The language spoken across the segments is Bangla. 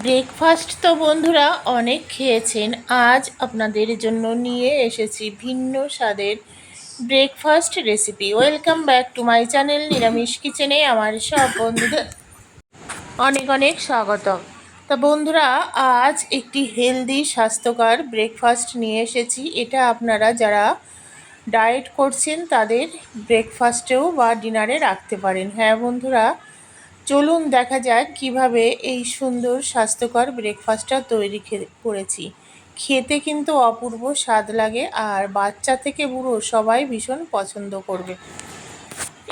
ব্রেকফাস্ট তো বন্ধুরা অনেক খেয়েছেন। আজ আপনাদের জন্য নিয়ে এসেছি ভিন্ন স্বাদের breakfast recipe welcome back to my channel নিরামিষ কিচেনে আমার সব বন্ধুদের অনেক অনেক স্বাগতম। তা বন্ধুরা, আজ একটি হেলদি স্বাস্থ্যকর ব্রেকফাস্ট নিয়ে এসেছি। এটা আপনারা যারা ডায়েট করছেন, তাদের ব্রেকফাস্টেও বা ডিনারে রাখতে পারেন। হ্যাঁ বন্ধুরা চলুন দেখা যাক কীভাবে এই সুন্দর স্বাস্থ্যকর ব্রেকফাস্টটা তৈরি করেছি। খেতে কিন্তু অপূর্ব স্বাদ লাগে আর বাচ্চা থেকে বুড়ো সবাই ভীষণ পছন্দ করবে।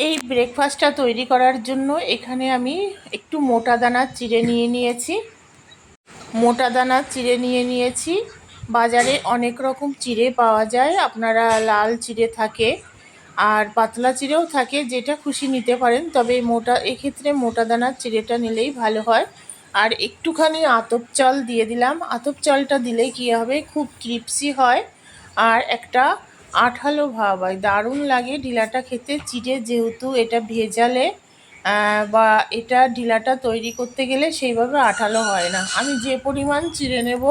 এই ব্রেকফাস্টটা তৈরি করার জন্য এখানে আমি একটু মোটা দানা চিড়ে নিয়ে নিয়েছি। মোটা দানা চিড়ে নিয়ে নিয়েছি। বাজারে অনেক রকম চিড়ে পাওয়া যায়। আপনারা লাল চিড়ে থাকে। আর পাতলা চিড়েও থাকে, যেটা খুশি নিতে পারেন, তবে মোটা, এক্ষেত্রে মোটা দানার চিড়েটা নিলেই ভালো হয়। আর একটুখানি আতপ চাল দিয়ে দিলাম। আতপ চালটা দিলে কী হবে? খুব ক্রিপসি হয়। আর একটা আঠালো ভাব হয়। দারুণ লাগে ডিলাটা খেতে। চিড়ে যেহেতু এটা ভেজালে বা এটা ডিলাটা তৈরি করতে গেলে সেইভাবে আঠালো হয় না। আমি যে পরিমাণ চিড়ে নেব,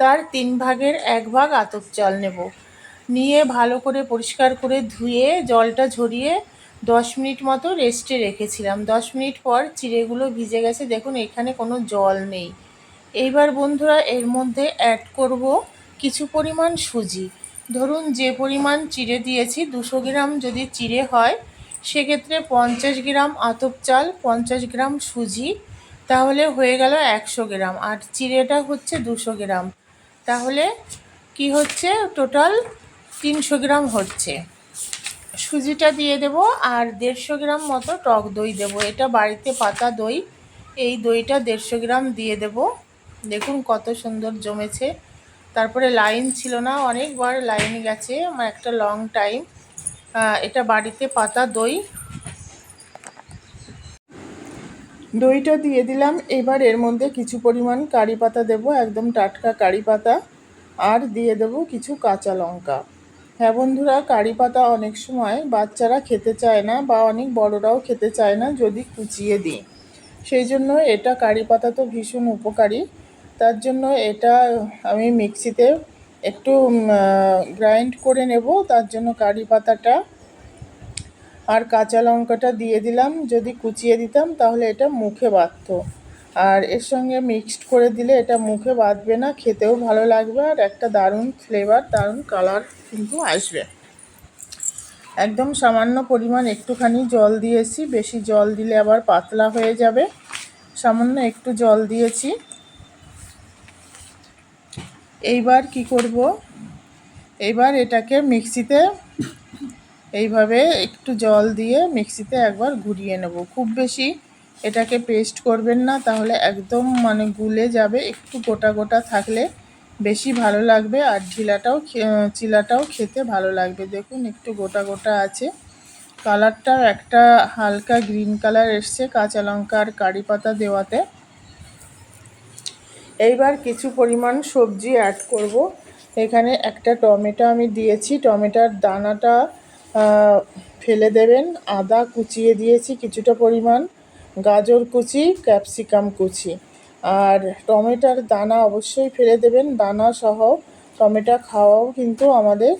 তার তিন ভাগের এক ভাগ আতপ চাল নেব। নিয়ে ভালো করে পরিষ্কার করে ধুয়ে, জলটা ঝরিয়ে দশ মিনিট মতো রেস্টে রেখেছিলাম। দশ মিনিট পর চিড়েগুলো ভিজে গেছে। দেখুন, এখানে কোনো জল নেই। এইবার বন্ধুরা, এর মধ্যে অ্যাড করব কিছু পরিমাণ সুজি। ধরুন, যে পরিমাণ চিড়ে দিয়েছি, দুশো গ্রাম যদি চিড়ে হয়, সেক্ষেত্রে পঞ্চাশ গ্রাম আতপ চাল, পঞ্চাশ গ্রাম সুজি, তাহলে হয়ে গেল একশো গ্রাম। আর চিড়েটা হচ্ছে দুশো গ্রাম। তাহলে কি হচ্ছে? টোটাল তিনশো গ্রাম হচ্ছে। সুজিটা দিয়ে দেব আর দেড়শো গ্রাম মতো টক দই দেব। এটা বাড়িতে পাতা দই, এই দইটা দেড়শো গ্রাম দিয়ে দেব। দেখুন কত সুন্দর জমেছে। তারপরে লাইন ছিল না, অনেকবার লাইন গেছে, আমার একটা লং টাইম। এটা বাড়িতে পাতা দই। দইটা দিয়ে দিলাম। এবার এর মধ্যে কিছু পরিমাণ কারি পাতা দেবো, একদম টাটকা কারি পাতা। আর দিয়ে দেবো কিছু কাঁচা লঙ্কা। হ্যাঁ বন্ধুরা, কারি পাতা অনেক সময় বাচ্চারা খেতে চায় না বা অনেক বড়রাও খেতে চায় না যদি কুচিয়ে দিই। সেই জন্য এটা কারি পাতা তো ভীষণ উপকারী। তার জন্য এটা আমি মিক্সিতে একটু গ্রাইন্ড করে নেব। তার জন্য কারি পাতাটা আর কাঁচা লঙ্কাটা দিয়ে দিলাম। যদি কুচিয়ে দিতাম তাহলে এটা মুখে বাঁধত। আর এর সঙ্গে মিক্সড করে দিলে এটা মুখে বাঁধবে না, খেতেও ভালো লাগবে আর একটা দারুণ ফ্লেভার দারুণ কালার কিন্তু আসবে। একদম সামান্য পরিমাণ একটুখানি জল দিয়েছি, বেশি জল দিলে আবার পাতলা হয়ে যাবে। সামান্য একটু জল দিয়েছি। এইবার কি করব? এইবার এটাকে মিক্সিতে এইভাবে একটু জল দিয়ে মিক্সিতে একবার ঘুরিয়ে নেব। খুব বেশি এটাকে পেস্ট করবেন না, তাহলে একদম মানে গুলে যাবে, একটু গোটা গোটা থাকলে বেশি ভালো লাগবে, আর ঢিলাটাও চিলাটাও খেতে ভালো লাগবে। দেখুন একটু গোটা গোটা আছে। কালারটাও একটা হালকা গ্রিন কালার এসছে, কাঁচা লঙ্কা আর কারি পাতা দেওয়াতে। এইবার কিছু পরিমাণ সবজি অ্যাড করব। এখানে একটা টমেটো আমি দিয়েছি, টমেটোর দানাটা ফেলে দেবেন, আদা কুচিয়ে দিয়েছি কিছুটা পরিমাণ। গাজর কুচি, ক্যাপসিকাম কুচি। আর টমেটোর দানা অবশ্যই ফেলে দেবেন। দানা সহ টমেটো খাওয়াও কিন্তু আমাদের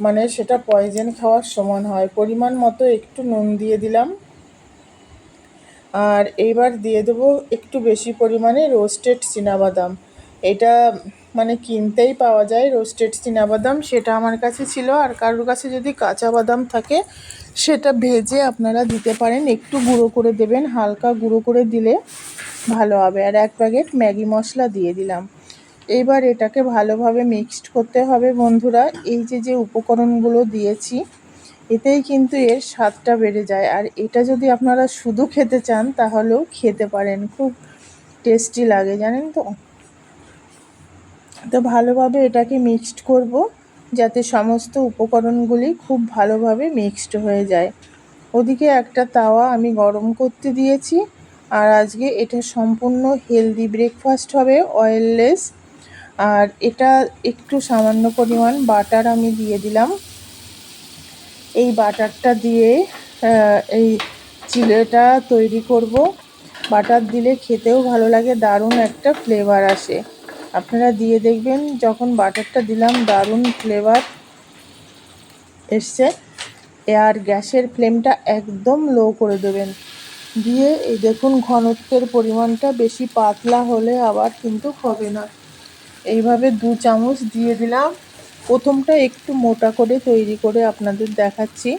মানে সেটা পয়জেন খাওয়ার সমান হয়। পরিমাণ মতো একটু নুন দিয়ে দিলাম। আর এইবার দিয়ে দেবো একটু বেশি পরিমাণে রোস্টেড বাদাম এটা মানে কিনতেই পাওয়া যায় রোস্টেড বাদাম সেটা আমার কাছে ছিল। আর কারোর কাছে যদি কাঁচা বাদাম থাকে সেটা ভেজে আপনারা দিতে পারেন। একটু গুঁড়ো করে দেবেন, হালকা গুঁড়ো করে দিলে ভালো হবে। আর এক প্যাকেট ম্যাগি মশলা দিয়ে দিলাম। এইবার এটাকে ভালোভাবে মিক্সড করতে হবে বন্ধুরা। এই যে যে উপকরণগুলো দিয়েছি, এতেই কিন্তু এর স্বাদটা বেড়ে যায়। আর এটা যদি আপনারা শুধু খেতে চান, তাহলেও খেতে পারেন। খুব টেস্টি লাগে, জানেন তো? তো ভালোভাবে এটাকে মিক্সড করব। যাতে সমস্ত উপকরণগুলি খুব ভালোভাবে মিক্সড হয়ে যায়। ওদিকে একটা তাওয়া আমি গরম করতে দিয়েছি, আর আজকে এটা সম্পূর্ণ হেলদি ব্রেকফাস্ট হবে অয়েললেস আর এটা একটু সামান্য পরিমাণ বাটার আমি দিয়ে দিলাম। এই বাটারটা দিয়ে এই চিলেটা তৈরি করব। বাটার দিলে খেতেও ভালো লাগে, দারুণ একটা ফ্লেভার আসে। আপনারা দিয়ে দেখবেন যখন বাটারটা দিলাম, দারুণ ফ্লেভার এসছে। আর গ্যাসের ফ্লেমটা একদম লো করে দেবেন। দিয়ে এই দেখুন ঘনত্বের পরিমাণটা বেশি পাতলা হলে আবার কিন্তু হবে না। এইভাবে দু চামচ দিয়ে দিলাম। প্রথমটা একটু মোটা করে তৈরি করে আপনাদের দেখাচ্ছি।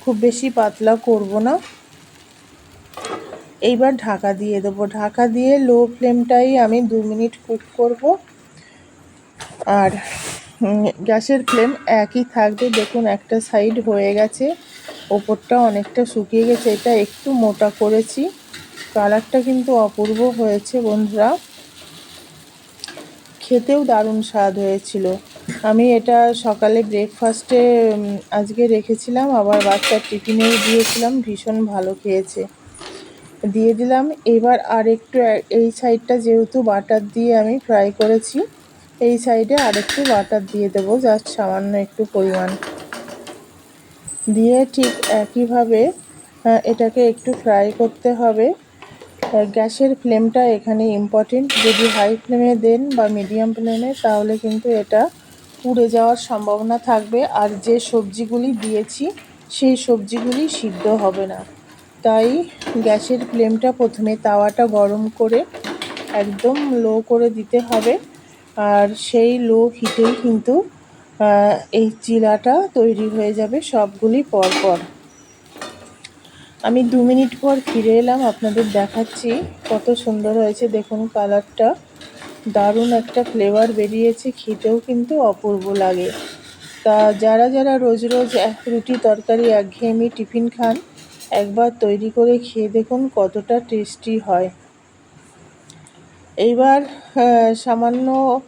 খুব বেশি পাতলা করব না। এইবার ঢাকা দিয়ে দেবো। ঢাকা দিয়ে লো ফ্লেমটাই আমি দু মিনিট কুক করব। আর গ্যাসের ফ্লেম একই থাকবে। দেখুন, একটা সাইড হয়ে গেছে। ওপরটা অনেকটা শুকিয়ে গেছে। এটা একটু মোটা করেছি। কালারটা কিন্তু অপূর্ব হয়েছে, বন্ধুরা। খেতেও দারুণ স্বাদ হয়েছিল। আমি এটা সকালে ব্রেকফাস্টে আজকে রেখেছিলাম। আবার বাচ্চার টিফিনেও দিয়েছিলাম। ভীষণ ভালো খেয়েছে। দিয়ে দিলাম। এবার আর একটু এই সাইডটা যেহেতু বাটার দিয়ে আমি ফ্রাই করেছি, এই সাইডে আর একটু বাটার দিয়ে দেবো, জাস্ট সামান্য একটু পরিমাণ। দিয়ে ঠিক একইভাবে এটাকে একটু ফ্রাই করতে হবে। গ্যাসের ফ্লেমটা এখানে ইম্পর্টেন্ট যদি হাই ফ্লেমে দেন বা মিডিয়াম ফ্লেমে, তাহলে কিন্তু এটা পুড়ে যাওয়ার সম্ভাবনা থাকবে। আর যে সবজিগুলি দিয়েছি, সেই সবজিগুলি সিদ্ধ হবে না। তাই গ্যাসের ফ্লেমটা প্রথমে তাওয়াটা গরম করে একদম লো করে দিতে হবে। আর সেই লো হিটেই কিন্তু এই চিলাটা তৈরি হয়ে যাবে সবগুলি পরপর। আমি দু মিনিট পর ফিরে এলাম, আপনাদের দেখাচ্ছি কত সুন্দর হয়েছে। দেখুন কালারটা, দারুণ একটা ফ্লেভার বেরিয়েছে, খেতেও কিন্তু অপূর্ব লাগে। তা যারা যারা রোজ রোজ এক রুটি তরকারি একঘেয়েমি টিফিন খান একবার তৈরি করে খেয়ে দেখুন কতটা টেস্টি হয়। এইবার সামান্য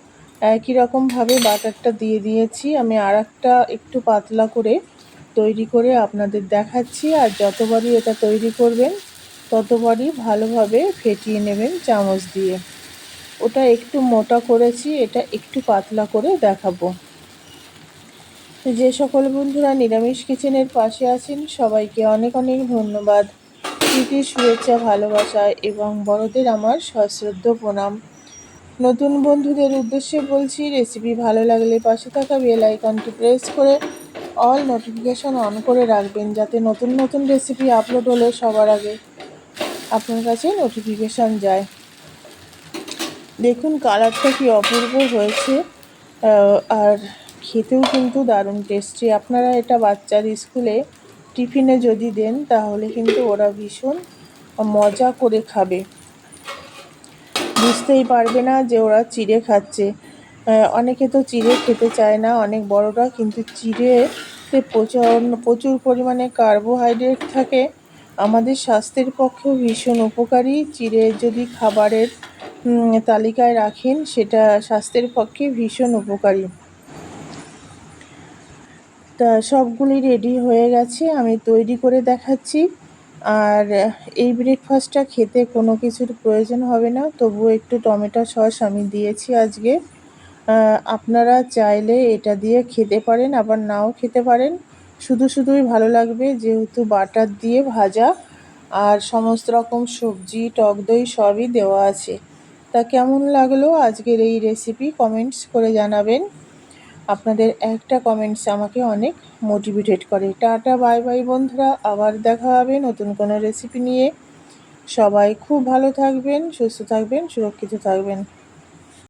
একই রকমভাবে বাটারটা দিয়ে দিয়েছি। আমি আর একটা একটু পাতলা করে তৈরি করে আপনাদের দেখাচ্ছি। আর যতবারই এটা তৈরি করবেন, ততবারই ভালোভাবে ফেটিয়ে নেবেন চামচ দিয়ে। ওটা একটু মোটা করেছি, এটা একটু পাতলা করে দেখাবো। যে সকল বন্ধুরা নিরামিষ কিচেনের পাশে আছেন, সবাইকে অনেক অনেক ধন্যবাদ। প্রীতি, শুভেচ্ছা, ভালোবাসা এবং বড়দের আমার সশ্রদ্ধ প্রণাম। নতুন বন্ধুদের উদ্দেশ্যে বলছি রেসিপি ভালো লাগলে পাশে থাকা বেল আইকনটি প্রেস করে অল নোটিফিকেশান অন করে রাখবেন, যাতে নতুন নতুন রেসিপি আপলোড হলে সবার আগে আপনার কাছে নোটিফিকেশান যায়। দেখুন কালারটা কি অপূর্ব হয়েছে আর খেতেও কিন্তু দারুণ টেস্টি আপনারা এটা বাচ্চার স্কুলে টিফিনে যদি দেন, তাহলে কিন্তু ওরা ভীষণ মজা করে খাবে। বুঝতেই পারবে না যে ওরা চিড়ে খাচ্ছে। অনেকে তো চিড়ে খেতে চায় না, অনেক বড়রা, কিন্তু চিড়েতে প্রচুর প্রচুর পরিমাণে কার্বোহাইড্রেট থাকে। আমাদের স্বাস্থ্যের পক্ষেও ভীষণ উপকারী। চিড়ে যদি খাবারের তালিকায় রাখেন, সেটা স্বাস্থ্যের পক্ষে ভীষণ উপকারী। তা সবগুলি রেডি হয়ে গেছে, আমি তৈরি করে দেখাচ্ছি। আর এই ব্রেকফাস্টটা খেতে কোনো কিছুর প্রয়োজন হবে না, তবুও একটু টমেটো সস আমি দিয়েছি আজকে। আপনারা চাইলে এটা দিয়ে খেতে পারেন, আবার নাও খেতে পারেন। শুধু শুধুই ভালো লাগবে যেহেতু বাটার দিয়ে ভাজা, আর সমস্ত রকম সবজি, টক দই সবই দেওয়া আছে। তা কেমন লাগল আজকের এই রেসিপি কমেন্টস করে জানাবেন। আপনাদের একটা কমেন্টস আমাকে অনেক মোটিভেটেড করে। টাটা বাই বাই বন্ধুরা। আবার দেখা হবে নতুন কোনো রেসিপি নিয়ে। সবাই খুব ভালো থাকবেন, সুস্থ থাকবেন, সুরক্ষিত থাকবেন।